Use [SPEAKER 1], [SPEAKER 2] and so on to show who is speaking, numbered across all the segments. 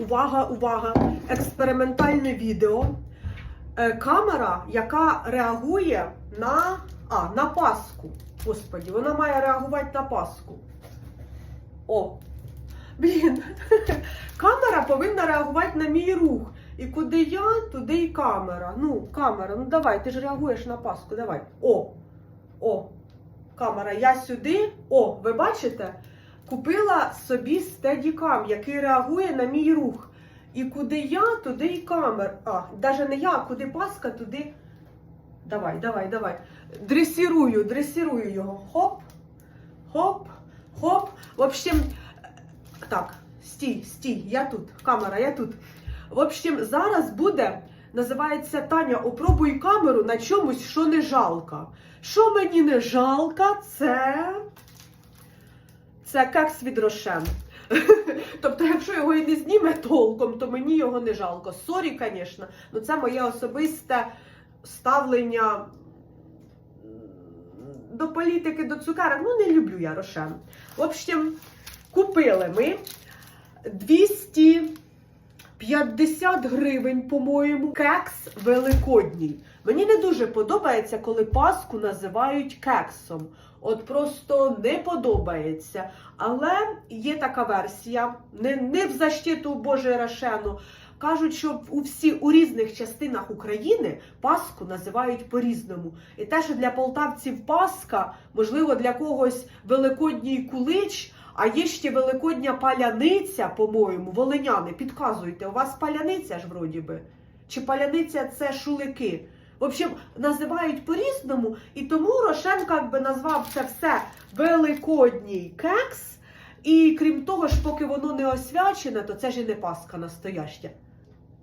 [SPEAKER 1] увага, увага! Експериментальне відео. Е, камера, яка реагує на, а, на паску. Господі, вона має реагувати на паску. О! Блін, камера повинна реагувати на мій рух. І куди я, туди і камера. Ну, камера, ну давай, ти ж реагуєш на паску, давай. О! О! Камера, я сюди. О, ви бачите? Купила собі стедікам, який реагує на мій рух. І куди я, туди і камера. А, навіть не я, куди паска, туди. Давай, давай, давай. Дресірую, дресірую його. Хоп, хоп, хоп. В общем, так, стій, стій, я тут. Камера, я тут. В общем, зараз буде, називається Таня, опробуй камеру на чомусь, що не жалко. Що мені не жалко, це. Це кекс від Рошен. Тобто, якщо його і не зніме толком, то мені його не жалко. Сорі, звісно, але це моє особисте ставлення до політики, до цукерок. Ну, не люблю я Рошен. В общем, купили ми 250 гривень, по-моєму, кекс великодній. Мені не дуже подобається, коли паску називають кексом. От просто не подобається. Але є така версія, не, не в защиту Божої Рошену. Кажуть, що у всі у різних частинах України Пасху називають по-різному. І те, що для полтавців Пасха, можливо, для когось великодній кулич, а є ще великодня паляниця, по-моєму, волиняни, підказуйте, у вас паляниця ж вроді би. Чи паляниця це шулики? В общем, називають по-різному, і тому Рошен як би назвав це все великодній кекс. І крім того ж, поки воно не освячене, то це ж і не Пасха настояща.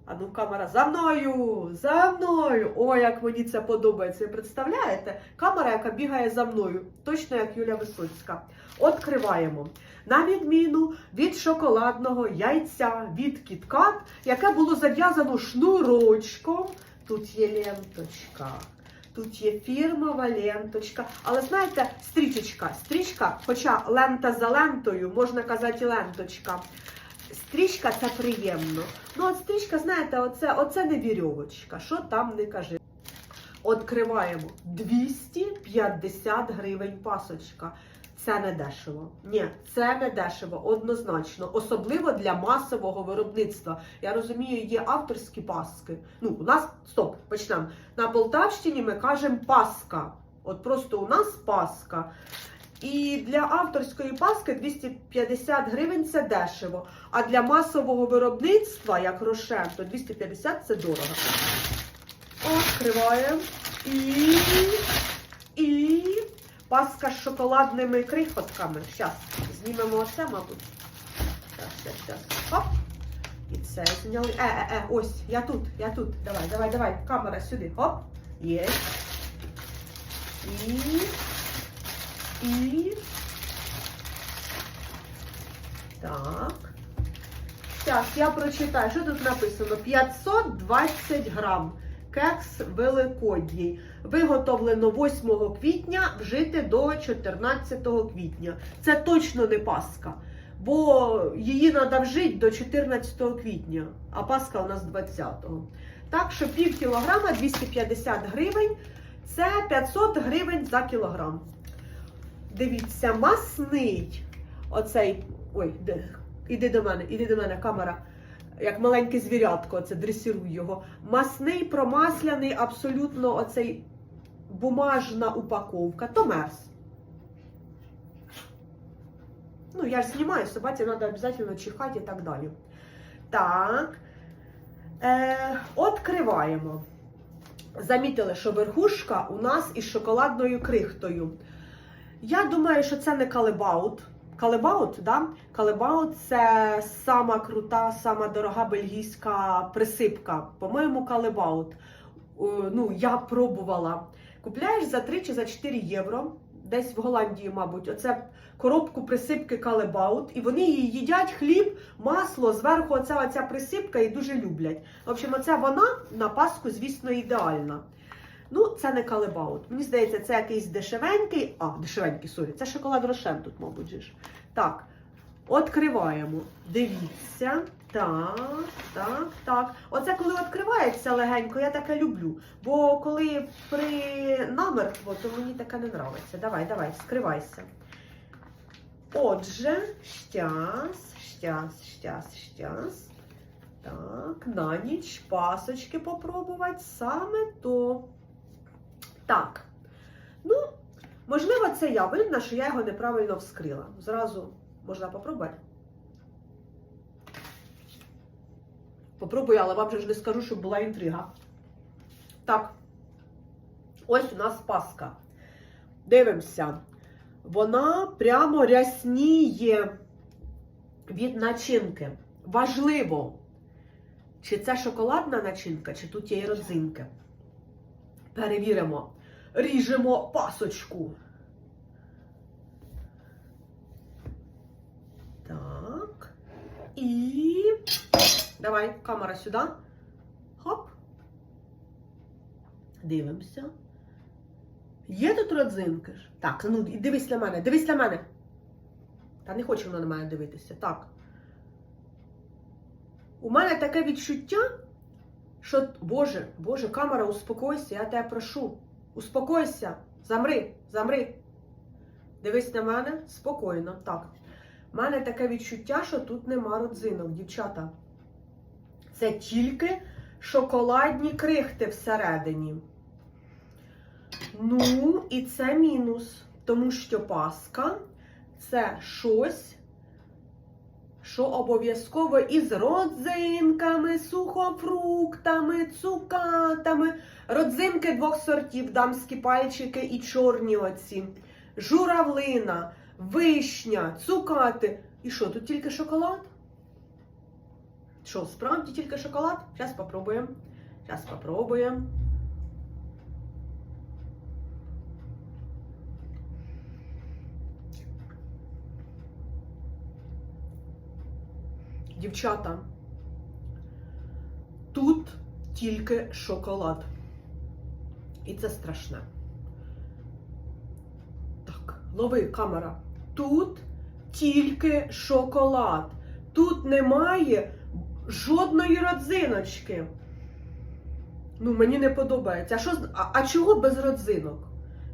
[SPEAKER 1] А ну, камера за мною, за мною. О, як мені це подобається. Ви представляєте? Камера, яка бігає за мною, точно як Юля Висоцька. Откриваємо. На відміну від шоколадного яйця від кіткат, яке було зав'язано шнурочком. Тут є ленточка. Тут є фірмова ленточка. Але знаєте, стрічечка, стрічка, хоча лента за лентою, можна казати ленточка. Стрічка це приємно. Ну, от стрічка, знаєте, оце, оце не вірьовочка. Що там не кажи. Откриваємо 250 гривень пасочка. Це не дешево. Ні, це не дешево, однозначно. Особливо для масового виробництва. Я розумію, є авторські паски. Ну, у нас стоп, почнемо. На Полтавщині ми кажемо паска. От просто у нас паска. І для авторської паски 250 гривень це дешево. А для масового виробництва, як рошен, то 250 це дорого. Відкриваємо. І. І. Паска з шоколадними крихотками. Зараз знімемо оце, мабуть. Зараз, зараз, зараз. Хоп. І це зняли. Е, е, е, ось, я тут, я тут. Давай, давай, давай. Камера сюди. Хоп. Є. І. І. Так. Зараз я прочитаю, що тут написано? 520 грам. Кекс великодній. Виготовлено 8 квітня, вжити до 14 квітня. Це точно не Пасха, бо її треба вжити до 14 квітня, а Пасха у нас 20-го. Так що пів кілограма 250 гривень, це 500 гривень за кілограм. Дивіться, масний оцей. Ой, де, іди до мене, іди до мене, камера. Як маленьке звірятко, це дресируй його. Масний, промасляний, абсолютно оцей бумажна упаковка. То мерз. Ну, я ж знімаю, собаці треба обов'язково чихати і так далі. Так. Е, Откриваємо. Замітили, що верхушка у нас із шоколадною крихтою. Я думаю, що це не калебаут. Калебаут, да? Калебаут це сама крута, сама дорога бельгійська присипка. По-моєму, калебаут. Ну, я пробувала. Купляєш за 3 чи за 4 євро. Десь в Голландії, мабуть, оце коробку присипки калебаут, і вони її їдять хліб, масло, зверху оця, оця присипка і дуже люблять. В общем, оця вона на Пасху, звісно, ідеальна. Ну, це не калебаут. Мені здається, це якийсь дешевенький. А, дешевенький, сорі, це шоколад Рошен тут, мабуть. ж. Так, відкриваємо. Дивіться. Так, так, так. Оце коли відкривається легенько, я таке люблю. Бо коли при намертво, то мені таке не подобається. Давай, давай, скривайся. Отже, щас, щас, щас, щас. Так, на ніч пасочки попробувати саме то. Так. Ну, можливо, це я винна, що я його неправильно вскрила. Зразу можна попробувати. Попробую, але вам же ж не скажу, щоб була інтрига. Так, ось у нас паска. Дивимося. Вона прямо рясніє від начинки. Важливо, чи це шоколадна начинка, чи тут є і родзинки. Перевіримо. Ріжемо пасочку. Так. І. Давай, камера сюди. Хоп. Дивимося. Є тут родзинки ж? Так, ну дивись на мене, дивись на мене. Та не хоче вона на мене дивитися. Так. У мене таке відчуття, що, Боже, Боже, камера, успокойся, я тебе прошу. Успокойся. Замри, замри. Дивись на мене спокійно. Так. У мене таке відчуття, що тут нема родзинок, дівчата. Це тільки шоколадні крихти всередині. Ну, і це мінус, тому що паска це щось, що обов'язково із родзинками, сухофруктами, цукатами, родзинки двох сортів, дамські пальчики і чорні оці, журавлина, вишня, цукати. І що, тут тільки шоколад? Що, справді тільки шоколад? Зараз попробуємо. Зараз попробуємо. Дівчата, тут тільки шоколад. І це страшне. Так, лови камера. Тут тільки шоколад. Тут немає жодної родзиночки. Ну, мені не подобається. А, що, а, а чого без родзинок?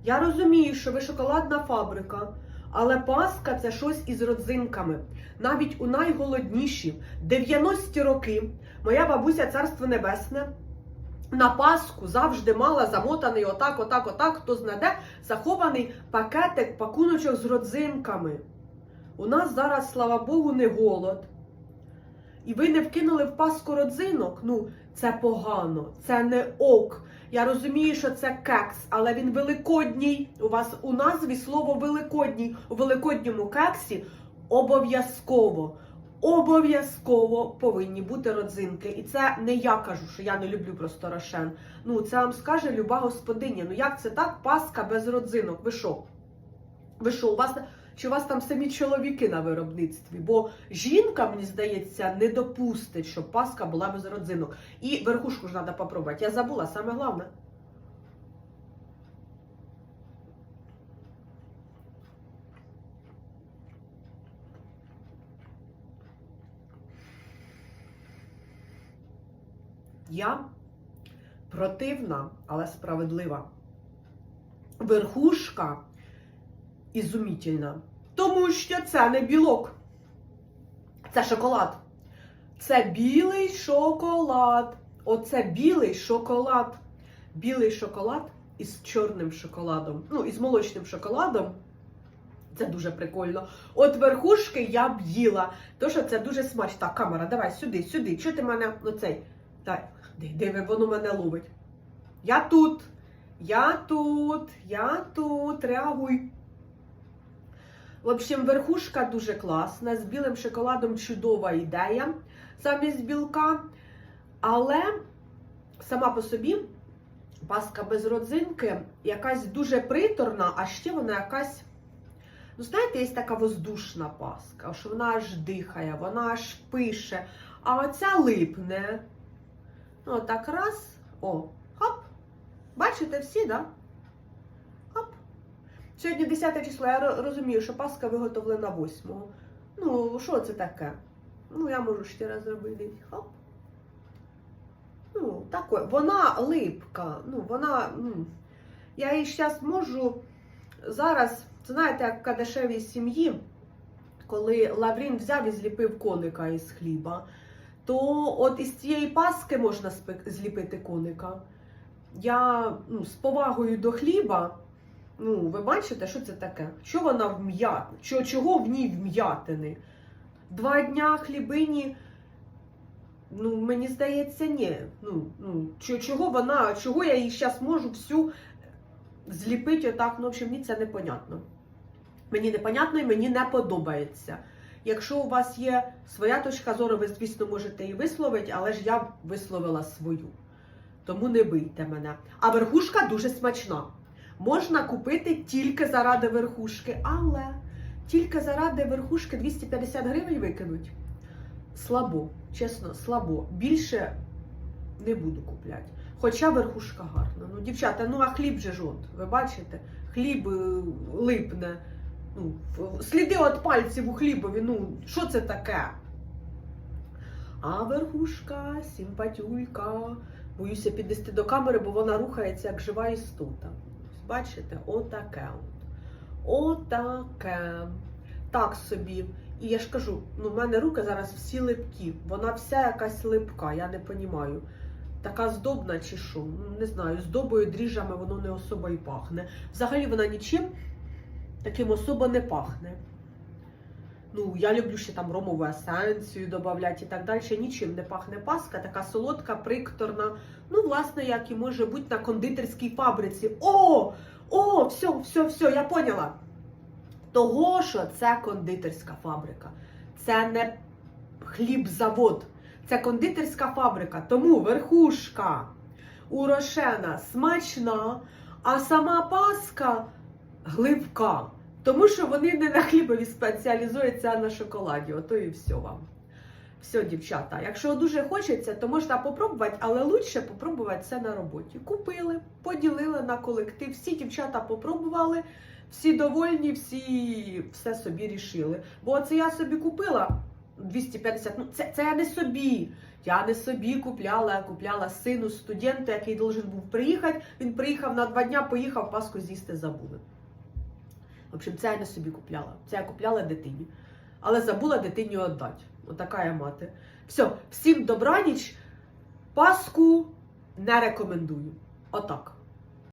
[SPEAKER 1] Я розумію, що ви шоколадна фабрика, але паска це щось із родзинками. Навіть у найголодніші 90-ті роки моя бабуся Царство Небесне на Пасху завжди мала замотаний отак, отак, отак, хто знаде, захований пакетик, пакуночок з родзинками. У нас зараз, слава Богу, не голод. І ви не вкинули в паску родзинок. Ну, це погано, це не ок. Я розумію, що це кекс, але він великодній. У вас у назві слово великодній. У великодньому кексі обов'язково, обов'язково повинні бути родзинки. І це не я кажу, що я не люблю просто рошен. Ну, це вам скаже люба господиня. Ну як це так? Паска без родзинок. Ви що? Ви що, у вас чи у вас там самі чоловіки на виробництві? Бо жінка, мені здається, не допустить, щоб паска була без родзинок. І верхушку ж треба попробувати. Я забула, саме головне. Я противна, але справедлива. Верхушка ізумітельна. Тому що це не білок. Це шоколад. Це білий шоколад. Оце білий шоколад. Білий шоколад із чорним шоколадом. Ну, із молочним шоколадом. Це дуже прикольно. От верхушки я б їла. То що це дуже смачно. Так, камера, давай сюди, сюди. Чого ти мене оцей? Диви, воно мене ловить. Я тут. Я тут, я тут, реагуй. В общем, верхушка дуже класна. З білим шоколадом чудова ідея замість білка. Але сама по собі паска без родзинки якась дуже приторна, а ще вона якась. Ну, знаєте, є така воздушна паска, що вона аж дихає, вона аж пише, а оця липне. Ну, так раз, о, хоп. Бачите всі, да? Сьогодні 10 число, я розумію, що Пасха виготовлена 8. Ну, що це таке? Ну, я можу ще раз зробити. Хоп. Ну, таке. Вона липка. Ну, вона. Ну, я її зараз можу. Зараз, знаєте, як в кадешевій сім'ї, коли Лаврін взяв і зліпив коника із хліба, то от із цієї паски можна зліпити коника. Я ну, з повагою до хліба. Ну, ви бачите, що це таке? Що вона вм'ят? Чого в ній вм'ятини? Два дня хлібині. Ну, мені здається, ні. Ну, ну, чого вона, чого я її зараз можу всю зліпити отак, ну, в общем, мені це непонятно. Мені непонятно і мені не подобається. Якщо у вас є своя точка зору, ви, звісно, можете її висловити, але ж я висловила свою. Тому не бийте мене. А верхушка дуже смачна. Можна купити тільки заради верхушки, але тільки заради верхушки 250 гривень викинуть. Слабо, чесно, слабо. Більше не буду купляти. Хоча верхушка гарна. Ну, дівчата, ну а хліб же ж от, ви бачите? Хліб е, липне. Ну, сліди від пальців у хлібові, ну, що це таке? А верхушка, симпатюлька. Боюся піднести до камери, бо вона рухається як жива істота. Бачите, отаке. от. Отаке. Так собі. І я ж кажу, ну в мене руки зараз всі липкі. Вона вся якась липка, я не розумію. Така здобна чи що? Ну, Не знаю, здобою дріжджами воно не особо і пахне. Взагалі вона нічим таким особо не пахне. Ну, я люблю ще там ромову есенцію додавати і так далі. Нічим не пахне паска, така солодка, прикторна. Ну, власне, як і може бути на кондитерській фабриці. О! О, все, все, все, я поняла. Того, що це кондитерська фабрика. Це не хлібзавод. Це кондитерська фабрика. Тому верхушка у Рошена смачна, а сама паска гливка. Тому що вони не на хлібові спеціалізуються, а на шоколаді. Ото і все вам. Все, дівчата. Якщо дуже хочеться, то можна попробувати, але лучше попробувати це на роботі. Купили, поділили на колектив. Всі дівчата попробували, всі довольні, всі все собі рішили. Бо це я собі купила 250. Ну, це, це я не собі. Я не собі купляла, я купляла сину студенту, який должен був приїхати. Він приїхав на два дня, поїхав, паску з'їсти забули. В общем, це я не собі купляла. Це я купляла дитині. Але забула дитині віддати. Отака я мати. Все, всім добраніч. Паску не рекомендую. Отак.